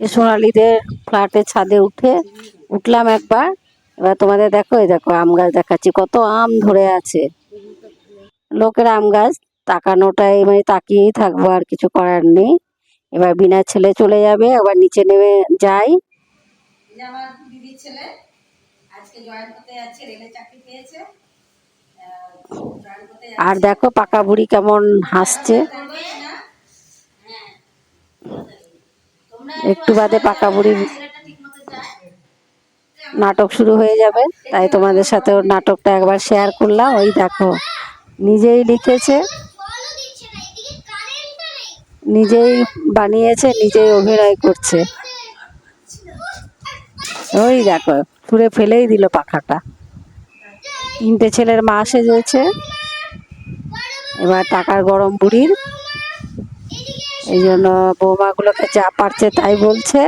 সোনালিদের ফ্ল্যাটের ছাদে উঠে উঠলাম একবার। এবার তোমাদের দেখো, এই দেখো আম গাছ দেখাচ্ছি, কত আম ধরে আছে। লোকের আম গাছ তাকানোটাই মানে তাকিয়েই থাকব, আর কিছু করার নেই। এবার বিনা ছেলে চলে যাবে, আবার নিচে নেমে যাই। আর দেখো পাকা বুড়ি কেমন হাসছে যাচ্ছে না হ্যাঁ তোমরা একটু বাদে পাকা বুড়ির নাটক শুরু হয়ে যাবে, তাই তোমাদের সাথে ওর নাটকটা একবার শেয়ার করলাম। ওই দেখো, নিজেই লিখেছে, নিজেই বানিয়েছে, নিজেই অভিনয় করছে। ওই দেখো ছুঁড়ে ফেলেই দিল পাখাটা। তিনটে ছেলের মা সেজেছে, এবার টাকার গরম বুড়ির এই জন্য বৌমাগুলোকে যা পারছে তাই বলছে।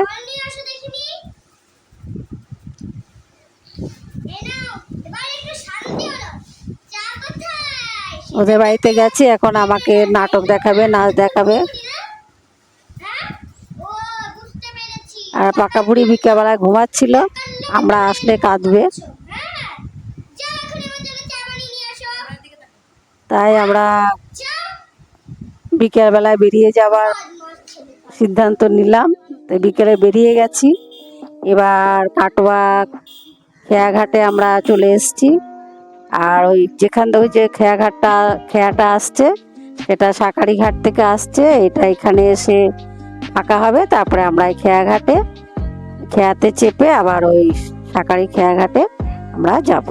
ওদের বাড়িতে গেছি, এখন আমাকে নাটক দেখাবে, নাচ দেখাবে। আর পাকা বুড়ি বিকেলবেলায় ঘুমাচ্ছিল, আমরা আসলে কাঁদবে। তাই আমরা বিকেলবেলায় বেরিয়ে যাওয়ার সিদ্ধান্ত নিলাম। তো বিকেলে বেরিয়ে গেছি। এবার কাটোয়া খেয়াঘাটে আমরা চলে এসেছি। আর ওই যেখান থেকে যে খেয়াঘাটটা, খেয়াটা আসছে, সেটা সাকারি ঘাট থেকে আসছে। এটা এখানে এসে ফাঁকা হবে। তারপরে আমরা এই খেয়াঘাটে, খেয়াতে চেপে আবার ওই সাকারি খেয়াঘাটে আমরা যাব।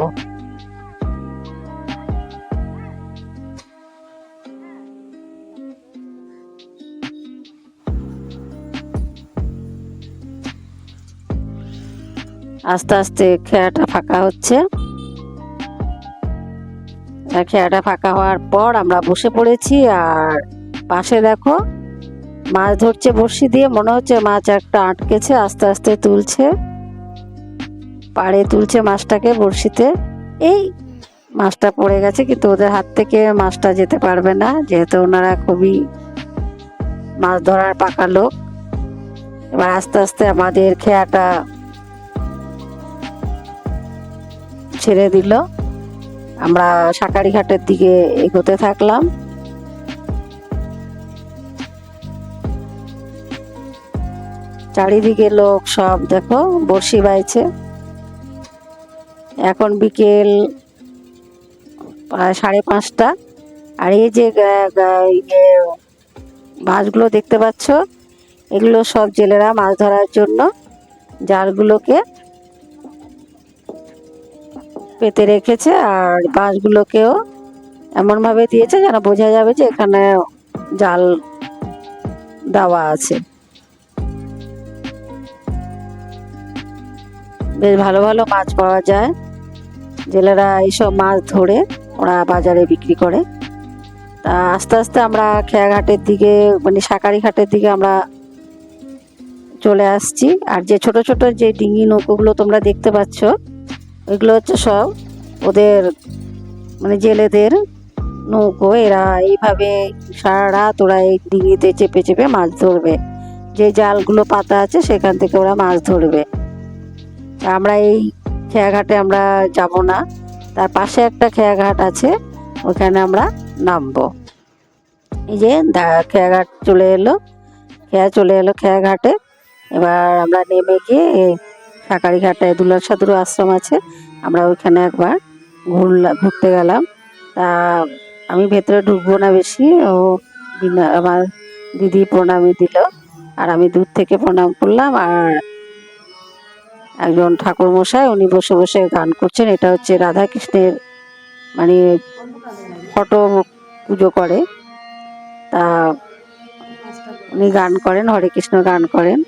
আস্তে আস্তে খেয়াটা ফাঁকা হচ্ছে। খেয়াটা ফাঁকা হওয়ার পর আমরা বসে পড়েছি আর পাশে দেখো মাছ ধরছে বড়শি দিয়ে, মনে হচ্ছে মাছ একটা আটকেছে, আস্তে আস্তে তুলছে। পাড়ে তুলছে মাছটাকে বড়শিতে। এই মাছটা পড়ে গেছে, কিন্তু ওদের হাত থেকে মাছটা যেতে পারবে না, যেহেতু ওনারা খুবই মাছ ধরার পাকা লোক। এবার আস্তে আস্তে আমাদের খেয়াটা ছেড়ে দিল। আমরা সাকারি ঘাটের দিকে এগোতে থাকলাম। চারিদিকে লোক সব দেখো, বড়শি বাইছে। এখন বিকেল সাড়ে পাঁচটা। আর এই যে মাছগুলো দেখতে পাচ্ছ, এগুলো সব জেলেরা মাছ ধরার জন্য, জালগুলোকে পেতে রেখেছে আর বাঁশগুলোকেও এমনভাবে দিয়েছে যেন বোঝা যাবে যে এখানে জাল দেওয়া আছে। বেশ ভালো ভালো মাছ পাওয়া যায়। জেলেরা এইসব মাছ ধরে ওরা বাজারে বিক্রি করে। তা আস্তে আস্তে আমরা খেয়াঘাটের দিকে মানে সাকারি ঘাটের দিকে আমরা চলে আসছি। আর যে ছোট ছোট যে ডিঙি নৌকোগুলো তোমরা দেখতে পাচ্ছ এগুলো হচ্ছে সব ওদের মানে জেলেদের নৌকো, এরা এইভাবে সারা রাত ওরা এই ডিঙিতে চেপে চেপে মাছ ধরবে। যে জালগুলো পাতা আছে সেখান থেকে ওরা মাছ ধরবে। আমরা এই খেয়াঘাটে আমরা যাব না। তার পাশে একটা খেয়াঘাট আছে, ওখানে আমরা নামবো। এই যে খেয়াঘাট চলে এলো। খেয়া চলে এলো খেয়াঘাটে। এবার আমরা নেমে গিয়ে এই সাকারি ঘাটে দুলার সাধুর আশ্রম আছে। আমরা ওইখানে একবার ঘুরলাম ঘুরতে গেলাম। তা আমি ভেতরে ঢুকবো না বেশি, ও আমার দিদি প্রণামী দিল। আর আমি দূর থেকে প্রণাম করলাম, আর একজন ঠাকুর মশাই উনি বসে বসে গান করছেন। এটা হচ্ছে রাধা কৃষ্ণের মানে ফটো পুজো করে। তা উনি গান করেন, হরে কৃষ্ণ গান করেন।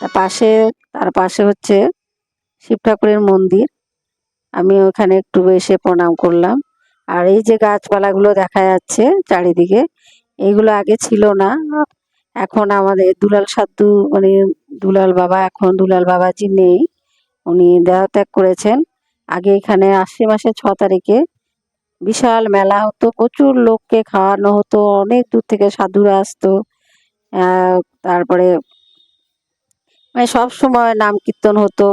তা পাশে, তার পাশে হচ্ছে শিব ঠাকুরের মন্দির। আমি ওখানে একটু এসে প্রণাম করলাম। আর এই যে গাছপালাগুলো দেখা যাচ্ছে চারিদিকে এইগুলো আগে ছিল না। এখন আমাদের দুলাল সাধু মানে দুলাল বাবা, এখন দুলাল বাবাজি নেই। উনি দেহত্যাগ করেছেন। আগে এখানে আশ্বিন মাসের ছ তারিখে বিশাল মেলা হতো, প্রচুর লোককে খাওয়ানো হতো, অনেক দূর থেকে সাধুরা আসতো। তারপরে মানে সব সময় নাম কীর্তন হতো।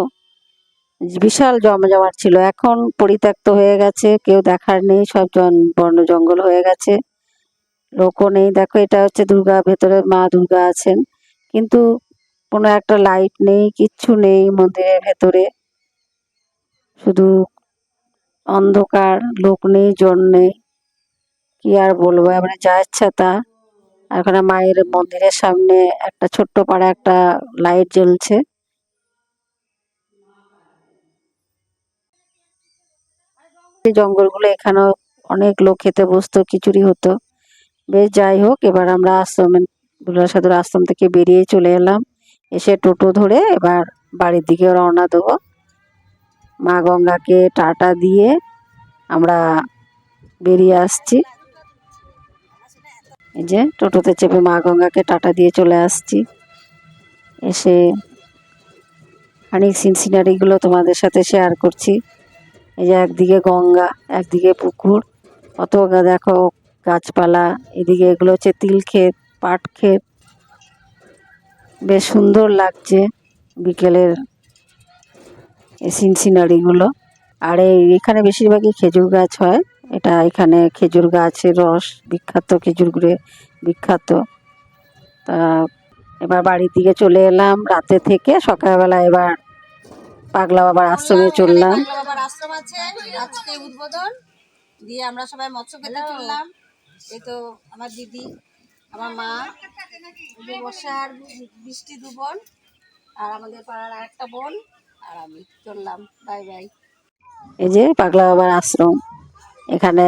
বিশাল জমজমাট ছিল। এখন পরিত্যক্ত হয়ে গেছে, কেউ দেখার নেই, সব বন্য জঙ্গল হয়ে গেছে। লোকও নেই। দেখো, এটা হচ্ছে দুর্গা, ভেতরে মা দুর্গা আছেন। কিন্তু কোনো একটা লাইট নেই, কিচ্ছু নেই মন্দিরের ভেতরে। শুধু অন্ধকার, লোক নেই, জন নেই। কি আর বলব? এবারে যা ইচ্ছা তা। আর ওখানে মায়ের মন্দিরের সামনে একটা ছোট্ট পাড়া একটা লাইট জ্বলছে। জঙ্গলগুলো এখানেও অনেক লোক খেতে বসতো, খিচুড়ি হতো। বেশ, যাই হোক, এবার আমরা আশ্রমে দুর্গা সাধুর আশ্রম থেকে বেরিয়ে চলে এলাম। এসে টোটো ধরে এবার বাড়ির দিকে রওনা দেবো। মা গঙ্গাকে টাটা দিয়ে আমরা বেরিয়ে আসছি। এই যে টোটোতে চেপে মা গঙ্গাকে টাটা দিয়ে চলে আসছি। এসে খানিক সিন সিনারিগুলো তোমাদের সাথে শেয়ার করছি। এই যে একদিকে গঙ্গা, একদিকে পুকুর কত দেখো গাছপালা, এদিকে এগুলো হচ্ছে তিল ক্ষেত, পাট ক্ষেত। বেশ সুন্দর লাগছে বিকেলের এই সিন সিনারিগুলো আর এখানে বেশিরভাগই খেজুর গাছ হয়। এটা এখানে খেজুর গাছের রস বিখ্যাত খেজুর গুড়ে বিখ্যাত। তা এবার বাড়ির দিকে চলে এলাম রাতে থেকে সকালবেলা এবার পাগলা বাবার আশ্রমে চললাম। বাবার আশ্রম আছে আজকে উদ্বোধন। দিয়ে আমরা সবাই মৎস্য খেতে চললাম। এই তো আমার দিদি আমার মা এই যে বর্ষা আর বৃষ্টি দু বোন আর আমাদের পাড়ার আরেকটা বোন আর আমি চললাম। বাই বাই এই যে পাগলা বাবার আশ্রম। এখানে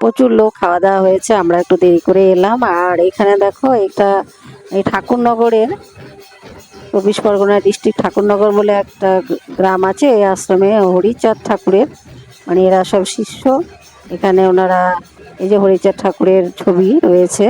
প্রচুর লোক খাওয়া দাওয়া হয়েছে, আমরা একটু দেরি করে এলাম। আর এখানে দেখো, এটা এই ঠাকুরনগরের চব্বিশ পরগনা ডিস্ট্রিক্ট ঠাকুরনগর বলে একটা গ্রাম আছে, এই আশ্রমে হরিচাঁদ ঠাকুরের। মানে এরা সব শিষ্য। এখানে ওনারা এই যে হরিচাঁদ ঠাকুরের ছবি রয়েছে।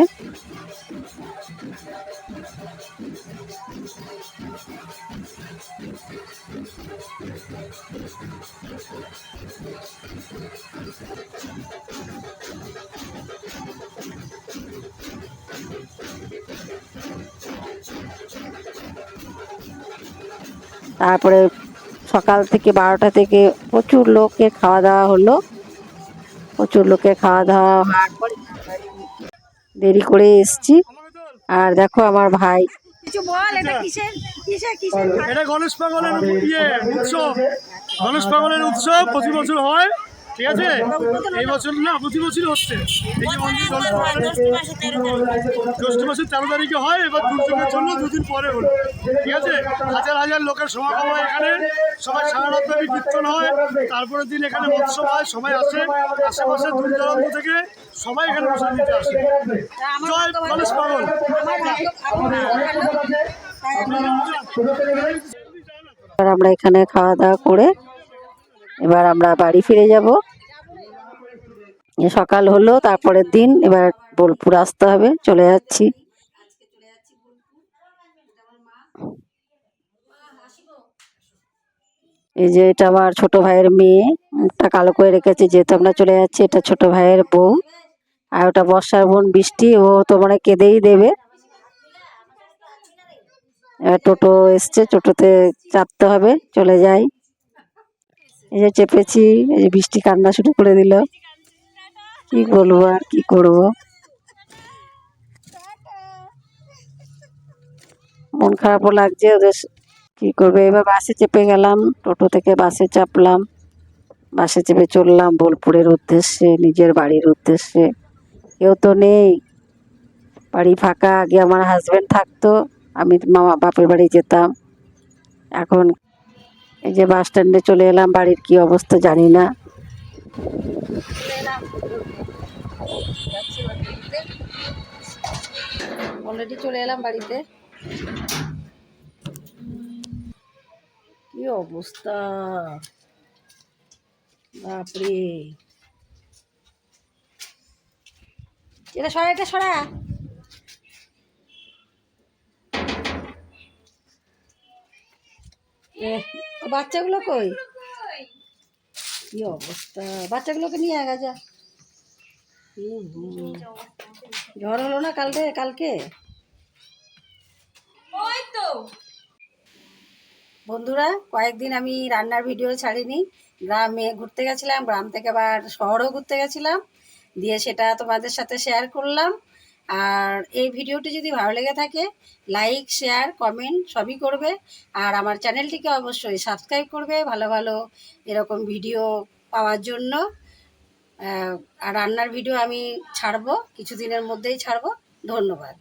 তারপরে সকাল থেকে বারোটা থেকে প্রচুর লোককে খাওয়া দাওয়া হলো। প্রচুর লোকের খাওয়া দাওয়া হওয়ার পরে দেরি করে এসছি। আর দেখো আমার ভাই। কিছু বল এটা কিসের কিসের কিসের এটা গণেশ পাগলের ইয়ে উৎসব। গণেশ পাগলের উৎসব প্রতি বছর হয়। ঠিক আছে? এই বছর না, প্রতি বছর হচ্ছে। এই মাসের তেরো তারিখে হয়, এবার দুর্যোগের জন্য দুদিন পরে হলো। ঠিক আছে? হাজার হাজার লোকের সমাগম হয় এখানে। সবাই সারা রাত কীর্তন হয়। তারপরের দিন এখানে মৎস্য হয়, সবাই আসে। আশেপাশে দূর থেকে সবাই এখানে প্রসাদ দিতে আসে। জয় গণেশ পাগল। আমার এখানে খাওয়া দাওয়া করে এবার আমরা বাড়ি ফিরে যাব। সকাল হলো, তারপরের দিন এবার বোলপুর আসতে হবে, চলে যাচ্ছি। এই যে এটা আমার ছোট ভাইয়ের মেয়ে মুখটা কালো করে রেখেছে, যেহেতু আমরা চলে যাচ্ছি, এটা ছোট ভাইয়ের বউ। আর ওটা বর্ষার বোন বৃষ্টি, ও তো মানে কেঁদেই দেবে। টোটো এসছে, টোটোতে চাপতে হবে, চলে যাই। এই যে চেপেছি, এই যে বৃষ্টি কান্না শুরু করে দিল। কি বলব আর কি করব? মন খারাপও লাগছে ওদের কি করবে? এবার বাসে চেপে গেলাম, টোটো থেকে বাসে চাপলাম, বাসে চেপে চললাম বোলপুরের উদ্দেশ্যে, নিজের বাড়ির উদ্দেশ্যে। কেউ তো নেই। বাড়ি ফাঁকা, আগে আমার হাজব্যান্ড থাকতো, আমি মামা বাপের বাড়ি যেতাম। এখন এই যে বাস স্ট্যান্ডে চলে এলাম, বাড়ির কি অবস্থা জানি না। অলরেডি চলে এলাম বাড়িতে। কি অবস্থা? বাপরে। এটা সরা এটা সরা। বাচ্চাগুলো কই? কি অবস্থা? বাচ্চাগুলোকে নিয়ে আগা যা। ঝড় হলো না কালকে? কালকে? ওই তো বন্ধুরা কয়েকদিন আমি রান্নার ভিডিও ছাড়িনি। গ্রামে ঘুরতে গেছিলাম গ্রাম থেকে আবার শহরেও ঘুরতে গেছিলাম। দিয়ে সেটা তোমাদের সাথে শেয়ার করলাম। আর এই ভিডিওটি যদি ভালো লেগে থাকে লাইক শেয়ার কমেন্ট সবই করবে। আর আমার চ্যানেলটিকে অবশ্যই সাবস্ক্রাইব করবে ভালো ভালো এরকম ভিডিও পাওয়ার জন্য। আর রান্নার ভিডিও আমি ছাড়বো, কিছুদিনের মধ্যেই ছাড়বো। ধন্যবাদ।